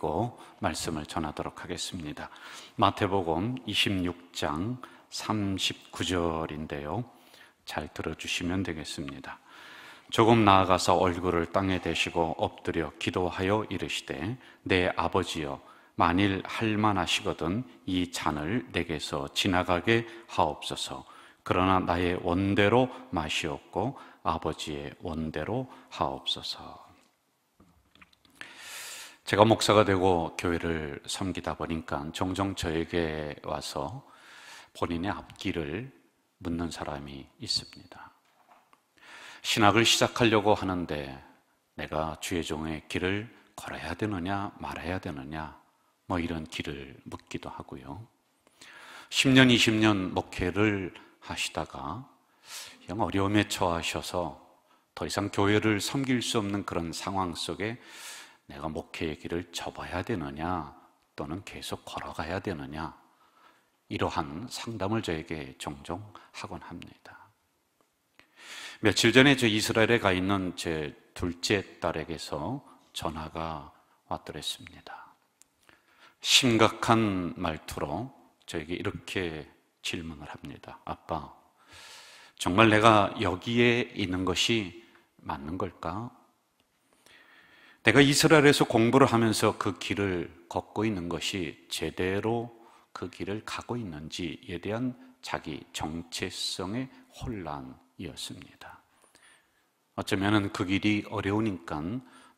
읽고 말씀을 전하도록 하겠습니다. 마태복음 26장 39절인데요. 잘 들어주시면 되겠습니다. 조금 나아가서 얼굴을 땅에 대시고 엎드려 기도하여 이르시되 내 아버지여 만일 할만하시거든 이 잔을 내게서 지나가게 하옵소서 그러나 나의 원대로 마시옵고 아버지의 원대로 하옵소서 제가 목사가 되고 교회를 섬기다 보니까 종종 저에게 와서 본인의 앞길을 묻는 사람이 있습니다. 신학을 시작하려고 하는데 내가 주의 종의 길을 걸어야 되느냐 말아야 되느냐 뭐 이런 길을 묻기도 하고요. 10년, 20년 목회를 하시다가 영 어려움에 처하셔서 더 이상 교회를 섬길 수 없는 그런 상황 속에 내가 목회의 길을 접어야 되느냐 또는 계속 걸어가야 되느냐 이러한 상담을 저에게 종종 하곤 합니다. 며칠 전에 저 이스라엘에 가 있는 제 둘째 딸에게서 전화가 왔더랬습니다. 심각한 말투로 저에게 이렇게 질문을 합니다. 아빠, 정말 내가 여기에 있는 것이 맞는 걸까? 내가 이스라엘에서 공부를 하면서 그 길을 걷고 있는 것이 제대로 그 길을 가고 있는지에 대한 자기 정체성의 혼란이었습니다. 어쩌면 그 길이 어려우니까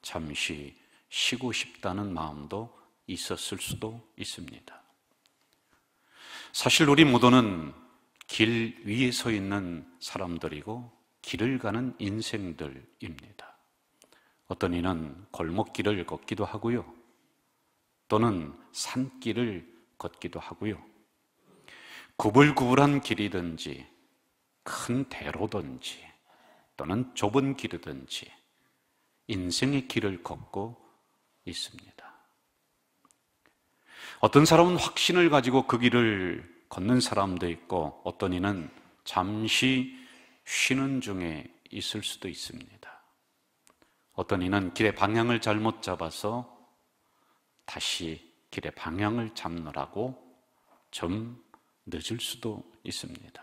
잠시 쉬고 싶다는 마음도 있었을 수도 있습니다. 사실 우리 모두는 길 위에 서 있는 사람들이고 길을 가는 인생들입니다. 어떤 이는 골목길을 걷기도 하고요. 또는 산길을 걷기도 하고요. 구불구불한 길이든지 큰 대로든지 또는 좁은 길이든지 인생의 길을 걷고 있습니다. 어떤 사람은 확신을 가지고 그 길을 걷는 사람도 있고 어떤 이는 잠시 쉬는 중에 있을 수도 있습니다. 어떤 이는 길의 방향을 잘못 잡아서 다시 길의 방향을 잡느라고 좀 늦을 수도 있습니다.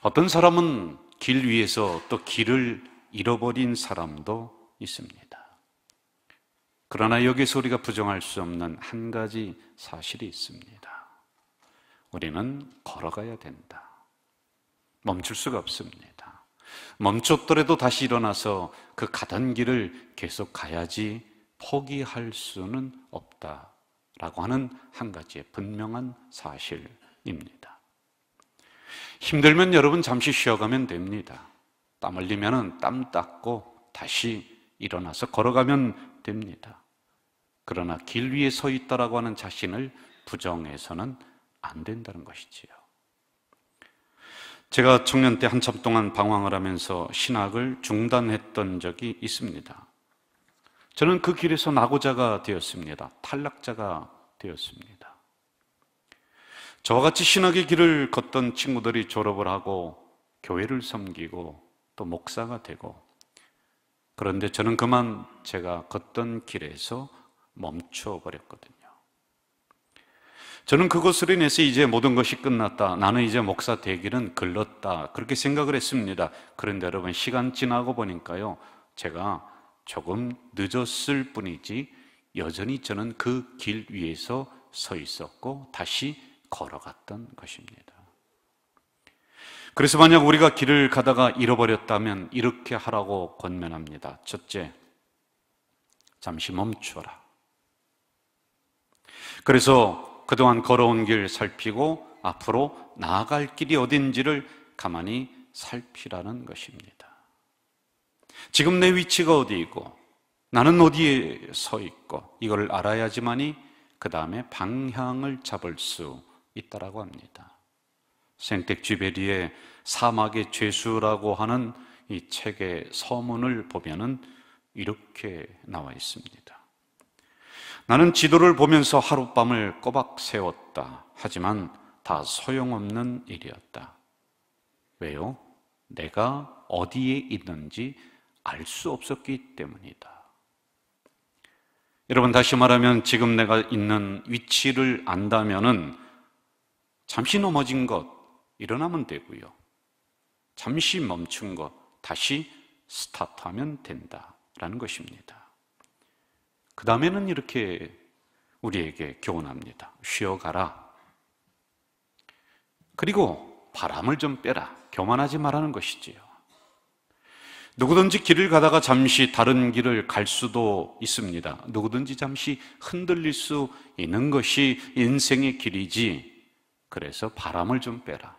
어떤 사람은 길 위에서 또 길을 잃어버린 사람도 있습니다. 그러나 여기서 우리가 부정할 수 없는 한 가지 사실이 있습니다. 우리는 걸어가야 된다. 멈출 수가 없습니다. 멈췄더라도 다시 일어나서 그 가던 길을 계속 가야지 포기할 수는 없다 라고 하는 한 가지의 분명한 사실입니다. 힘들면 여러분 잠시 쉬어가면 됩니다. 땀 흘리면 땀 닦고 다시 일어나서 걸어가면 됩니다. 그러나 길 위에 서 있다라고 하는 자신을 부정해서는 안 된다는 것이지요. 제가 청년 때 한참 동안 방황을 하면서 신학을 중단했던 적이 있습니다. 저는 그 길에서 나고자가 되었습니다. 탈락자가 되었습니다. 저와 같이 신학의 길을 걷던 친구들이 졸업을 하고 교회를 섬기고 또 목사가 되고 그런데 저는 그만 제가 걷던 길에서 멈춰버렸거든요. 저는 그것으로 인해서 이제 모든 것이 끝났다. 나는 이제 목사 되기는 글렀다. 그렇게 생각을 했습니다. 그런데 여러분, 시간 지나고 보니까요. 제가 조금 늦었을 뿐이지 여전히 저는 그 길 위에서 서 있었고 다시 걸어갔던 것입니다. 그래서 만약 우리가 길을 가다가 잃어버렸다면 이렇게 하라고 권면합니다. 첫째, 잠시 멈춰라. 그래서 그동안 걸어온 길 살피고 앞으로 나아갈 길이 어딘지를 가만히 살피라는 것입니다. 지금 내 위치가 어디이고 나는 어디에 서 있고 이걸 알아야지만이 그 다음에 방향을 잡을 수 있다라고 합니다. 생텍쥐베리의 사막의 죄수라고 하는 이 책의 서문을 보면은 이렇게 나와 있습니다. 나는 지도를 보면서 하룻밤을 꼬박 세웠다. 하지만 다 소용없는 일이었다. 왜요? 내가 어디에 있는지 알 수 없었기 때문이다. 여러분 다시 말하면 지금 내가 있는 위치를 안다면은 잠시 넘어진 것 일어나면 되고요. 잠시 멈춘 것 다시 스타트하면 된다라는 것입니다. 그 다음에는 이렇게 우리에게 교훈합니다. 쉬어가라. 그리고 바람을 좀 빼라. 교만하지 말라는 것이지요. 누구든지 길을 가다가 잠시 다른 길을 갈 수도 있습니다. 누구든지 잠시 흔들릴 수 있는 것이 인생의 길이지. 그래서 바람을 좀 빼라.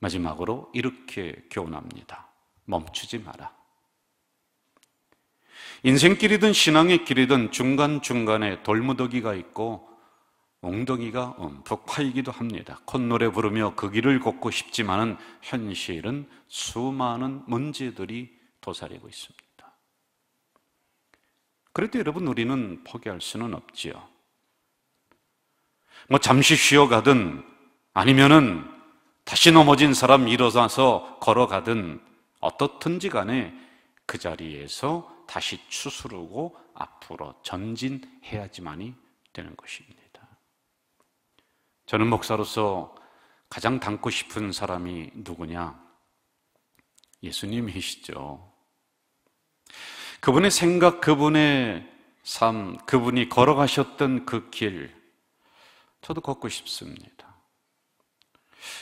마지막으로 이렇게 교훈합니다. 멈추지 마라. 인생길이든 신앙의 길이든 중간중간에 돌무더기가 있고 엉덩이가 움푹 파이기도 합니다. 콧노래 부르며 그 길을 걷고 싶지만은 현실은 수많은 문제들이 도사리고 있습니다. 그래도 여러분 우리는 포기할 수는 없지요. 뭐 잠시 쉬어가든 아니면은 다시 넘어진 사람 일어나서 걸어가든 어떻든지 간에 그 자리에서 다시 추스르고 앞으로 전진해야지만이 되는 것입니다. 저는 목사로서 가장 닮고 싶은 사람이 누구냐? 예수님이시죠. 그분의 생각, 그분의 삶, 그분이 걸어가셨던 그 길, 저도 걷고 싶습니다.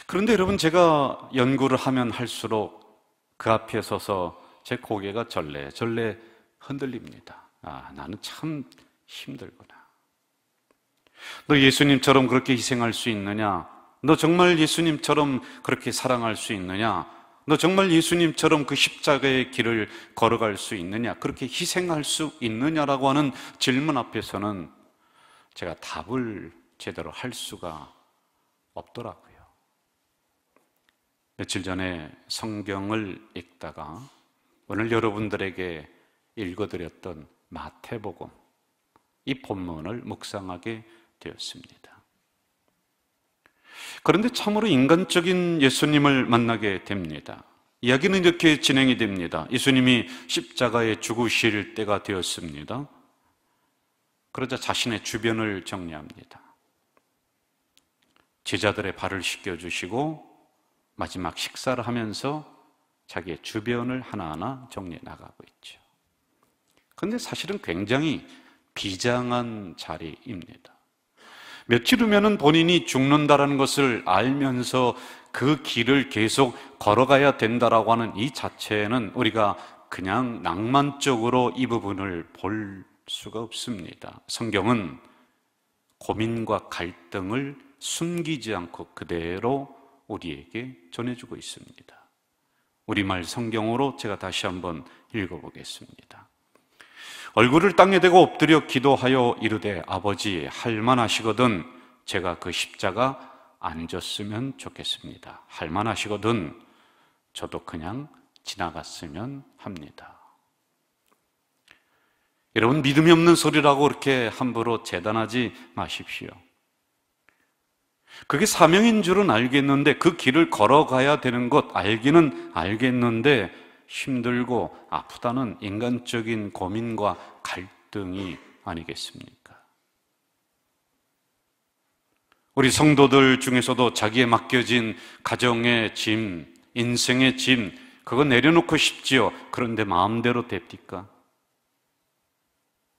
그런데 여러분, 제가 연구를 하면 할수록 그 앞에 서서 제 고개가 절레절레 흔들립니다. 아, 나는 참 힘들구나. 너 예수님처럼 그렇게 희생할 수 있느냐? 너 정말 예수님처럼 그렇게 사랑할 수 있느냐? 너 정말 예수님처럼 그 십자가의 길을 걸어갈 수 있느냐? 그렇게 희생할 수 있느냐라고 하는 질문 앞에서는 제가 답을 제대로 할 수가 없더라고요. 며칠 전에 성경을 읽다가 오늘 여러분들에게 읽어드렸던 마태복음 이 본문을 묵상하게 되었습니다. 그런데 참으로 인간적인 예수님을 만나게 됩니다. 이야기는 이렇게 진행이 됩니다. 예수님이 십자가에 죽으실 때가 되었습니다. 그러자 자신의 주변을 정리합니다. 제자들의 발을 씻겨주시고 마지막 식사를 하면서 자기의 주변을 하나하나 정리해 나가고 있죠. 그런데 사실은 굉장히 비장한 자리입니다. 며칠 후면은 본인이 죽는다라는 것을 알면서 그 길을 계속 걸어가야 된다라고 하는 이 자체는 우리가 그냥 낭만적으로 이 부분을 볼 수가 없습니다. 성경은 고민과 갈등을 숨기지 않고 그대로 우리에게 전해주고 있습니다. 우리말 성경으로 제가 다시 한번 읽어보겠습니다. 얼굴을 땅에 대고 엎드려 기도하여 이르되 아버지 할만하시거든 제가 그 십자가 안 졌으면 좋겠습니다. 할만하시거든 저도 그냥 지나갔으면 합니다. 여러분 믿음이 없는 소리라고 그렇게 함부로 재단하지 마십시오. 그게 사명인 줄은 알겠는데 그 길을 걸어가야 되는 것 알기는 알겠는데 힘들고 아프다는 인간적인 고민과 갈등이 아니겠습니까? 우리 성도들 중에서도 자기에 맡겨진 가정의 짐, 인생의 짐, 그거 내려놓고 싶지요. 그런데 마음대로 됩니까?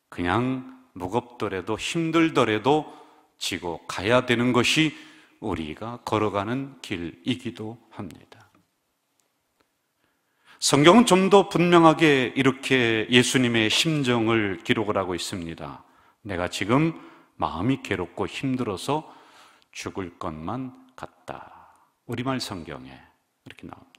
그냥 무겁더라도 힘들더라도 지고 가야 되는 것이 우리가 걸어가는 길이기도 합니다. 성경은 좀 더 분명하게 이렇게 예수님의 심정을 기록을 하고 있습니다. 내가 지금 마음이 괴롭고 힘들어서 죽을 것만 같다. 우리말 성경에 이렇게 나옵니다.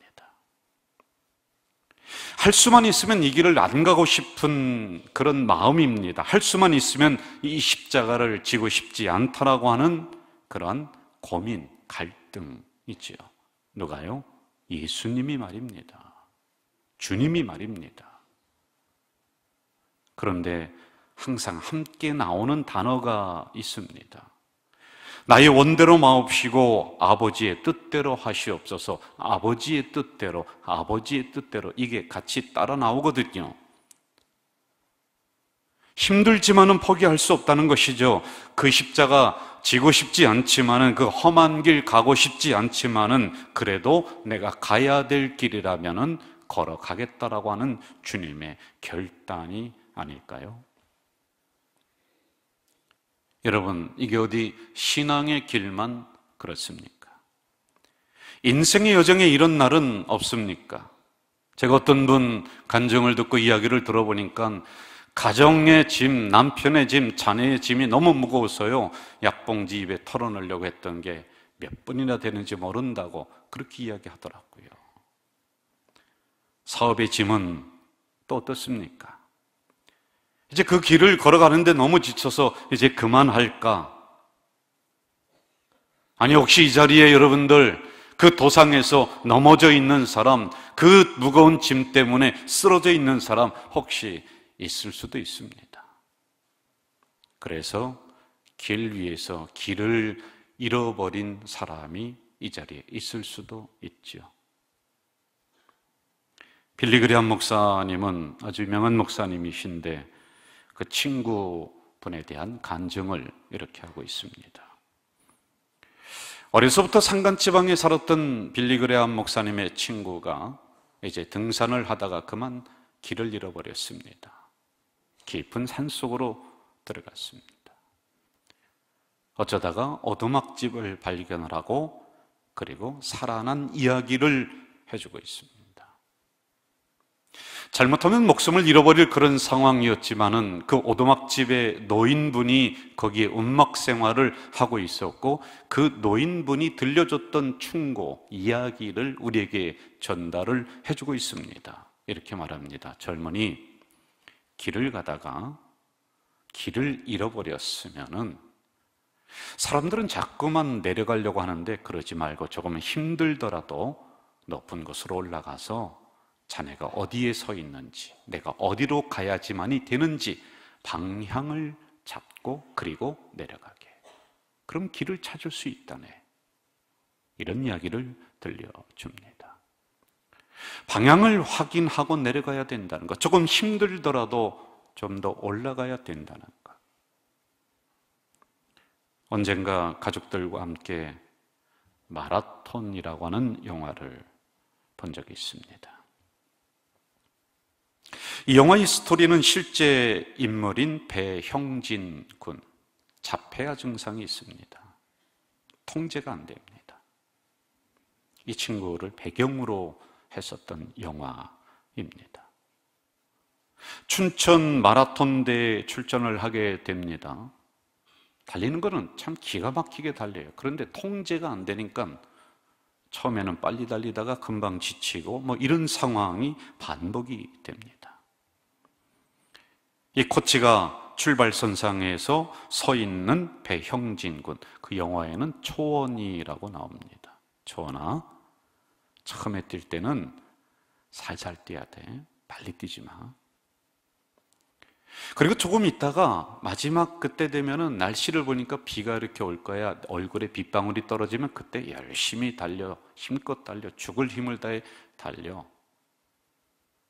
할 수만 있으면 이 길을 안 가고 싶은 그런 마음입니다. 할 수만 있으면 이 십자가를 지고 싶지 않다라고 하는 그러한 고민, 갈등이지요. 누가요? 예수님이 말입니다. 주님이 말입니다. 그런데 항상 함께 나오는 단어가 있습니다. 나의 원대로 마옵시고 아버지의 뜻대로 하시옵소서. 아버지의 뜻대로, 아버지의 뜻대로 이게 같이 따라 나오거든요. 힘들지만은 포기할 수 없다는 것이죠. 그 십자가 지고 싶지 않지만은 그 험한 길 가고 싶지 않지만은 그래도 내가 가야 될 길이라면은 걸어가겠다라고 하는 주님의 결단이 아닐까요? 여러분, 이게 어디 신앙의 길만 그렇습니까? 인생의 여정에 이런 날은 없습니까? 제가 어떤 분 간증을 듣고 이야기를 들어보니까 가정의 짐, 남편의 짐, 자녀의 짐이 너무 무거워서요. 약봉지 입에 털어넣으려고 했던 게몇 분이나 되는지 모른다고 그렇게 이야기하더라고요. 사업의 짐은 또 어떻습니까? 이제 그 길을 걸어가는데 너무 지쳐서 이제 그만할까? 아니, 혹시 이 자리에 여러분들 그 도상에서 넘어져 있는 사람, 그 무거운 짐 때문에 쓰러져 있는 사람 혹시 있을 수도 있습니다. 그래서 길 위에서 길을 잃어버린 사람이 이 자리에 있을 수도 있죠. 빌리그리안 목사님은 아주 유명한 목사님이신데 그 친구분에 대한 간증을 이렇게 하고 있습니다. 어려서부터 산간지방에 살았던 빌리그레암 목사님의 친구가 이제 등산을 하다가 그만 길을 잃어버렸습니다. 깊은 산 속으로 들어갔습니다. 어쩌다가 오두막집을 발견을 하고 그리고 살아난 이야기를 해주고 있습니다. 잘못하면 목숨을 잃어버릴 그런 상황이었지만은 그 오두막집의 노인분이 거기에 음악 생활을 하고 있었고 그 노인분이 들려줬던 충고, 이야기를 우리에게 전달을 해주고 있습니다. 이렇게 말합니다. 젊은이, 길을 가다가 길을 잃어버렸으면은 사람들은 자꾸만 내려가려고 하는데 그러지 말고 조금 힘들더라도 높은 곳으로 올라가서 자네가 어디에 서 있는지, 내가 어디로 가야지만이 되는지 방향을 잡고 그리고 내려가게. 그럼 길을 찾을 수 있다네. 이런 이야기를 들려줍니다. 방향을 확인하고 내려가야 된다는 것. 조금 힘들더라도 좀 더 올라가야 된다는 것. 언젠가 가족들과 함께 마라톤이라고 하는 영화를 본 적이 있습니다. 이 영화의 스토리는 실제 인물인 배형진 군, 자폐아 증상이 있습니다. 통제가 안 됩니다. 이 친구를 배경으로 했었던 영화입니다. 춘천 마라톤 대에 출전을 하게 됩니다. 달리는 거는 참 기가 막히게 달려요. 그런데 통제가 안 되니까 처음에는 빨리 달리다가 금방 지치고 뭐 이런 상황이 반복이 됩니다. 이 코치가 출발선상에서 서 있는 배형진 군, 그 영화에는 초원이라고 나옵니다. 초원아, 처음에 뛸 때는 살살 뛰어야 돼. 빨리 뛰지 마. 그리고 조금 있다가 마지막 그때 되면은 날씨를 보니까 비가 이렇게 올 거야. 얼굴에 빗방울이 떨어지면 그때 열심히 달려, 힘껏 달려, 죽을 힘을 다해 달려.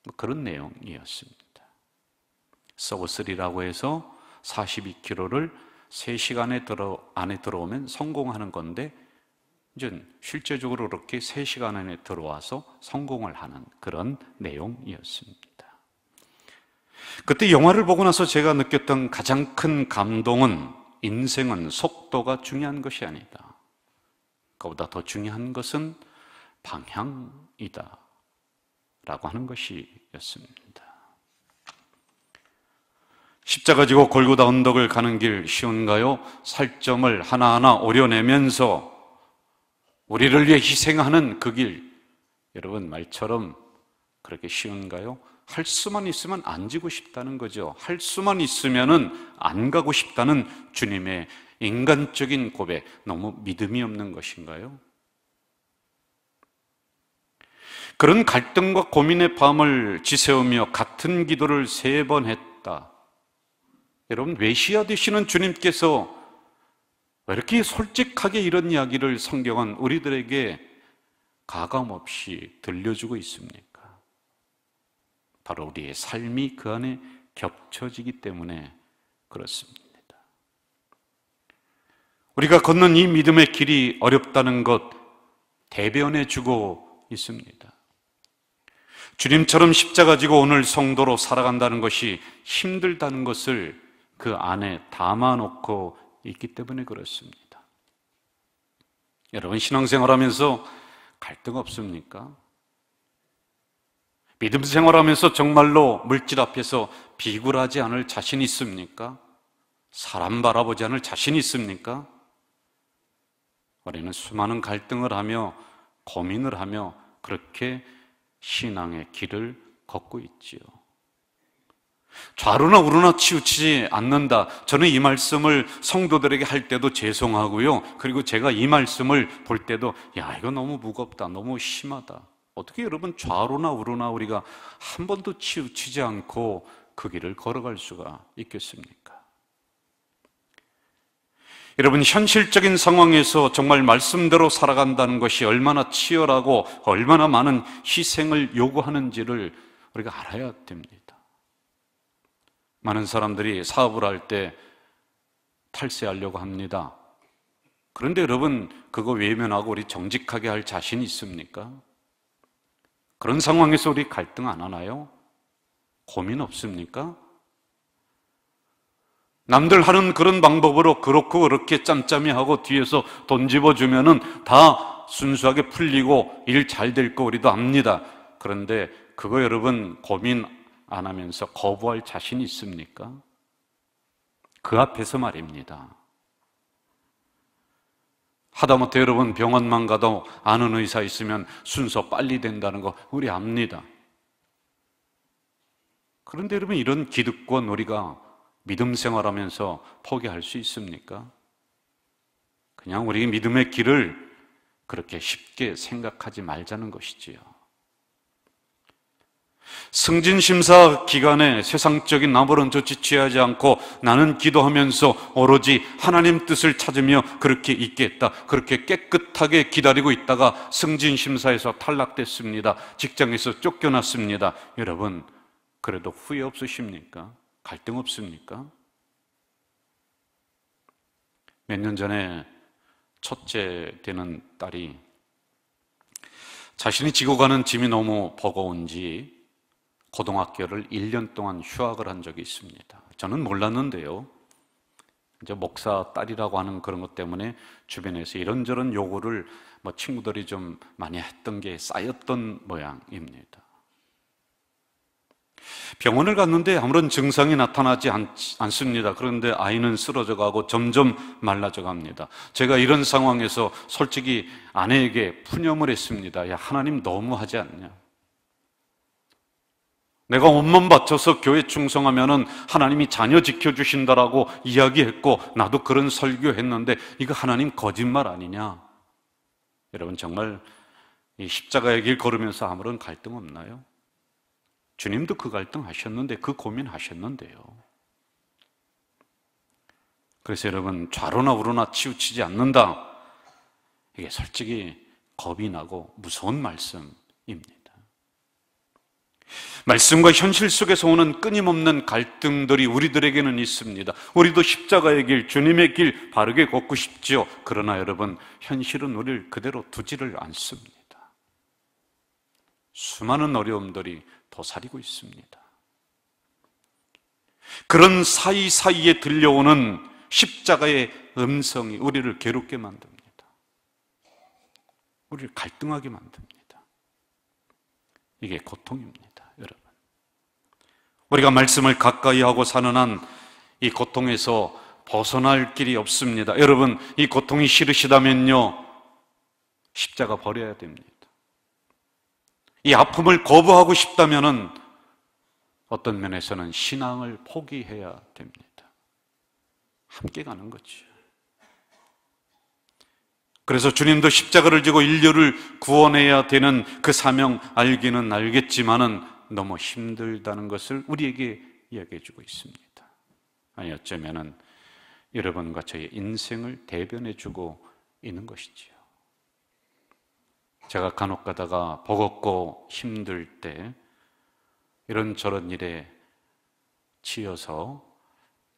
뭐 그런 내용이었습니다. 서브3라고 해서 42km를 3시간에 들어, 안에 들어오면 성공하는 건데, 이제 실제적으로 그렇게 3시간 안에 들어와서 성공을 하는 그런 내용이었습니다. 그때 영화를 보고 나서 제가 느꼈던 가장 큰 감동은 인생은 속도가 중요한 것이 아니다. 그보다 더 중요한 것은 방향이다. 라고 하는 것이었습니다. 십자가 지고 골고다 언덕을 가는 길 쉬운가요? 살점을 하나하나 오려내면서 우리를 위해 희생하는 그 길, 여러분 말처럼 그렇게 쉬운가요? 할 수만 있으면 안 지고 싶다는 거죠. 할 수만 있으면은 안 가고 싶다는 주님의 인간적인 고백, 너무 믿음이 없는 것인가요? 그런 갈등과 고민의 밤을 지새우며 같은 기도를 세 번 했다. 여러분, 외시아 되시는 주님께서 왜 이렇게 솔직하게 이런 이야기를 성경은 우리들에게 가감없이 들려주고 있습니까? 바로 우리의 삶이 그 안에 겹쳐지기 때문에 그렇습니다. 우리가 걷는 이 믿음의 길이 어렵다는 것 대변해 주고 있습니다. 주님처럼 십자가 지고 오늘 성도로 살아간다는 것이 힘들다는 것을 그 안에 담아놓고 있기 때문에 그렇습니다. 여러분 신앙생활 하면서 갈등 없습니까? 믿음 생활하면서 정말로 물질 앞에서 비굴하지 않을 자신 있습니까? 사람 바라보지 않을 자신 있습니까? 우리는 수많은 갈등을 하며 고민을 하며 그렇게 신앙의 길을 걷고 있지요. 좌로나 우로나 치우치지 않는다. 저는 이 말씀을 성도들에게 할 때도 죄송하고요. 그리고 제가 이 말씀을 볼 때도 야, 이거 너무 무겁다. 너무 심하다. 어떻게 여러분 좌로나 우로나 우리가 한 번도 치우치지 않고 그 길을 걸어갈 수가 있겠습니까? 여러분, 현실적인 상황에서 정말 말씀대로 살아간다는 것이 얼마나 치열하고 얼마나 많은 희생을 요구하는지를 우리가 알아야 됩니다. 많은 사람들이 사업을 할 때 탈세하려고 합니다. 그런데 여러분, 그거 외면하고 우리 정직하게 할 자신 있습니까? 그런 상황에서 우리 갈등 안 하나요? 고민 없습니까? 남들 하는 그런 방법으로 그렇고 그렇게 짬짬이 하고 뒤에서 돈 집어주면은 다 순수하게 풀리고 일 잘 될 거 우리도 압니다. 그런데 그거 여러분 고민 안 하면서 거부할 자신 있습니까? 그 앞에서 말입니다. 하다못해 여러분 병원만 가도 아는 의사 있으면 순서 빨리 된다는 거 우리 압니다. 그런데 여러분 이런 기득권 우리가 믿음 생활하면서 포기할 수 있습니까? 그냥 우리 믿음의 길을 그렇게 쉽게 생각하지 말자는 것이지요. 승진 심사 기간에 세상적인 나무런 조치 취하지 않고 나는 기도하면서 오로지 하나님 뜻을 찾으며 그렇게 있겠다. 그렇게 깨끗하게 기다리고 있다가 승진 심사에서 탈락됐습니다. 직장에서 쫓겨났습니다. 여러분, 그래도 후회 없으십니까? 갈등 없습니까? 몇 년 전에 첫째 되는 딸이 자신이 지고 가는 짐이 너무 버거운지 고등학교를 1년 동안 휴학을 한 적이 있습니다. 저는 몰랐는데요. 이제 목사 딸이라고 하는 그런 것 때문에 주변에서 이런저런 요구를 뭐 친구들이 좀 많이 했던 게 쌓였던 모양입니다. 병원을 갔는데 아무런 증상이 나타나지 않, 습니다 그런데 아이는 쓰러져 가고 점점 말라져 갑니다. 제가 이런 상황에서 솔직히 아내에게 푸념을 했습니다. 야, 하나님 너무하지 않냐? 내가 온몸 바쳐서 교회 충성하면은 하나님이 자녀 지켜주신다라고 이야기했고, 나도 그런 설교했는데, 이거 하나님 거짓말 아니냐? 여러분, 정말 이 십자가의 길 걸으면서 아무런 갈등 없나요? 주님도 그 갈등 하셨는데, 그 고민 하셨는데요. 그래서 여러분, 좌로나 우로나 치우치지 않는다. 이게 솔직히 겁이 나고 무서운 말씀입니다. 말씀과 현실 속에서 오는 끊임없는 갈등들이 우리들에게는 있습니다. 우리도 십자가의 길, 주님의 길 바르게 걷고 싶지요. 그러나 여러분, 현실은 우리를 그대로 두지를 않습니다. 수많은 어려움들이 도사리고 있습니다. 그런 사이사이에 들려오는 십자가의 음성이 우리를 괴롭게 만듭니다. 우리를 갈등하게 만듭니다. 이게 고통입니다. 우리가 말씀을 가까이 하고 사는 한 이 고통에서 벗어날 길이 없습니다. 여러분, 이 고통이 싫으시다면요, 십자가 버려야 됩니다. 이 아픔을 거부하고 싶다면은 어떤 면에서는 신앙을 포기해야 됩니다. 함께 가는 거죠. 그래서 주님도 십자가를 지고 인류를 구원해야 되는 그 사명 알기는 알겠지만은 너무 힘들다는 것을 우리에게 이야기해 주고 있습니다. 아니, 어쩌면은 여러분과 저의 인생을 대변해 주고 있는 것이지요. 제가 간혹 가다가 버겁고 힘들 때 이런저런 일에 치여서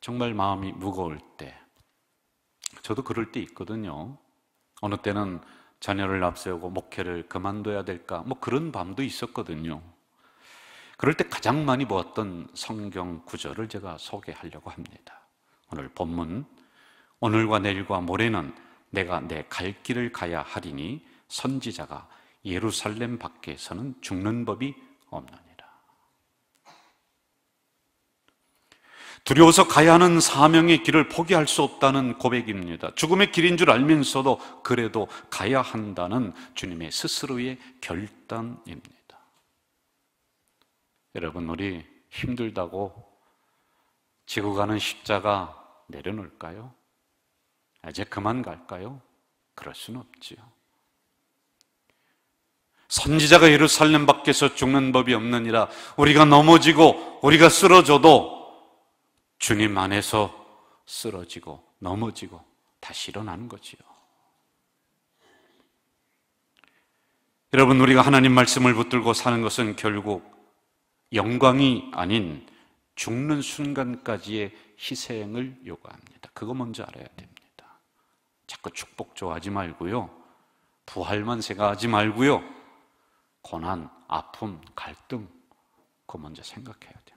정말 마음이 무거울 때, 저도 그럴 때 있거든요. 어느 때는 자녀를 앞세우고 목회를 그만둬야 될까? 뭐 그런 밤도 있었거든요. 그럴 때 가장 많이 보았던 성경 구절을 제가 소개하려고 합니다. 오늘 본문, 오늘과 내일과 모레는 내가 내 갈 길을 가야 하리니 선지자가 예루살렘 밖에서는 죽는 법이 없느니라. 두려워서 가야 하는 사명의 길을 포기할 수 없다는 고백입니다. 죽음의 길인 줄 알면서도 그래도 가야 한다는 주님의 스스로의 결단입니다. 여러분, 우리 힘들다고 지고 가는 십자가 내려놓을까요? 이제 그만 갈까요? 그럴 수는 없지요. 선지자가 예루살렘 밖에서 죽는 법이 없느니라 우리가 넘어지고 우리가 쓰러져도 주님 안에서 쓰러지고 넘어지고 다시 일어나는 거지요. 여러분, 우리가 하나님 말씀을 붙들고 사는 것은 결국 영광이 아닌 죽는 순간까지의 희생을 요구합니다. 그거 먼저 알아야 됩니다. 자꾸 축복 좋아하지 말고요. 부활만 생각하지 말고요. 고난, 아픔, 갈등, 그거 먼저 생각해야 됩니다.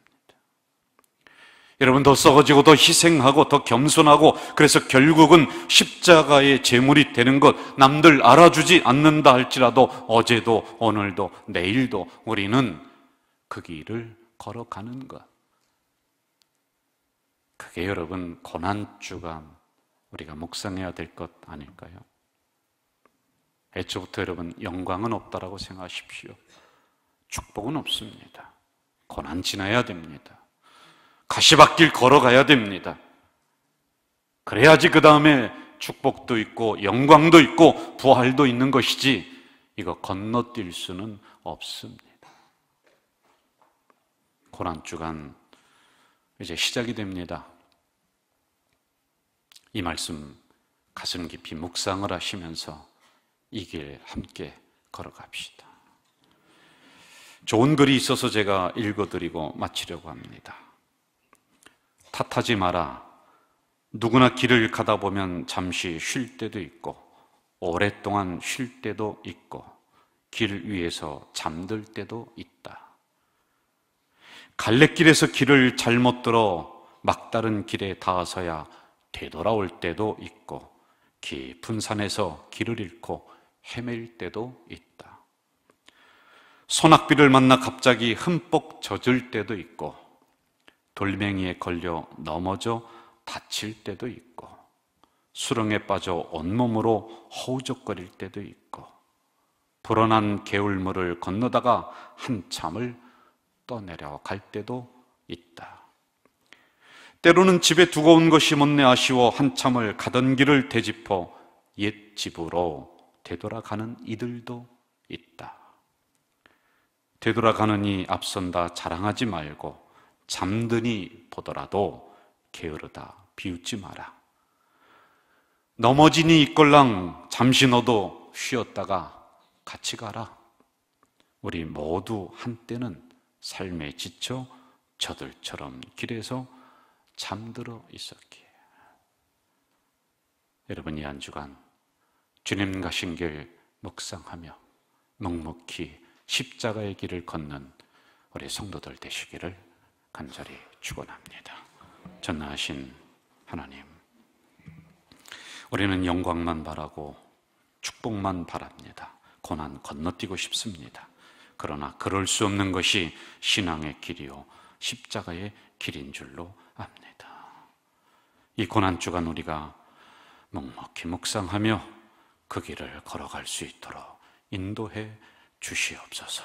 여러분 더 썩어지고 더 희생하고 더 겸손하고 그래서 결국은 십자가의 제물이 되는 것 남들 알아주지 않는다 할지라도 어제도 오늘도 내일도 우리는 그 길을 걸어가는 것. 그게 여러분 고난 주간 우리가 묵상해야 될 것 아닐까요? 애초부터 여러분 영광은 없다라고 생각하십시오. 축복은 없습니다. 고난 지나야 됩니다. 가시밭길 걸어가야 됩니다. 그래야지 그 다음에 축복도 있고 영광도 있고 부활도 있는 것이지 이거 건너뛸 수는 없습니다. 고난 주간 이제 시작이 됩니다. 이 말씀 가슴 깊이 묵상을 하시면서 이 길 함께 걸어갑시다. 좋은 글이 있어서 제가 읽어드리고 마치려고 합니다. 탓하지 마라. 누구나 길을 가다 보면 잠시 쉴 때도 있고, 오랫동안 쉴 때도 있고, 길 위에서 잠들 때도 있다. 갈래길에서 길을 잘못 들어 막다른 길에 닿아서야 되돌아올 때도 있고, 깊은 산에서 길을 잃고 헤맬 때도 있다. 소낙비를 만나 갑자기 흠뻑 젖을 때도 있고, 돌멩이에 걸려 넘어져 다칠 때도 있고 수렁에 빠져 온몸으로 허우적거릴 때도 있고 불어난 개울물을 건너다가 한참을 떠내려 갈 때도 있다. 때로는 집에 두고 온 것이 못내 아쉬워 한참을 가던 길을 되짚어 옛 집으로 되돌아가는 이들도 있다. 되돌아가느니 앞선다 자랑하지 말고 잠드니 보더라도 게으르다 비웃지 마라. 넘어지니 이꼴랑 잠시 너도 쉬었다가 같이 가라. 우리 모두 한때는 삶에 지쳐 저들처럼 길에서 잠들어 있었기에. 여러분 이 한 주간 주님 가신 길 묵상하며 묵묵히 십자가의 길을 걷는 우리 성도들 되시기를 간절히 축원합니다. 전능하신 하나님, 우리는 영광만 바라고 축복만 바랍니다. 고난 건너뛰고 싶습니다. 그러나 그럴 수 없는 것이 신앙의 길이요 십자가의 길인 줄로 압니다. 이 고난 주간 우리가 묵묵히 묵상하며 그 길을 걸어갈 수 있도록 인도해 주시옵소서.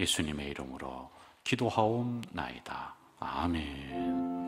예수님의 이름으로 기도하옵나이다. 아멘.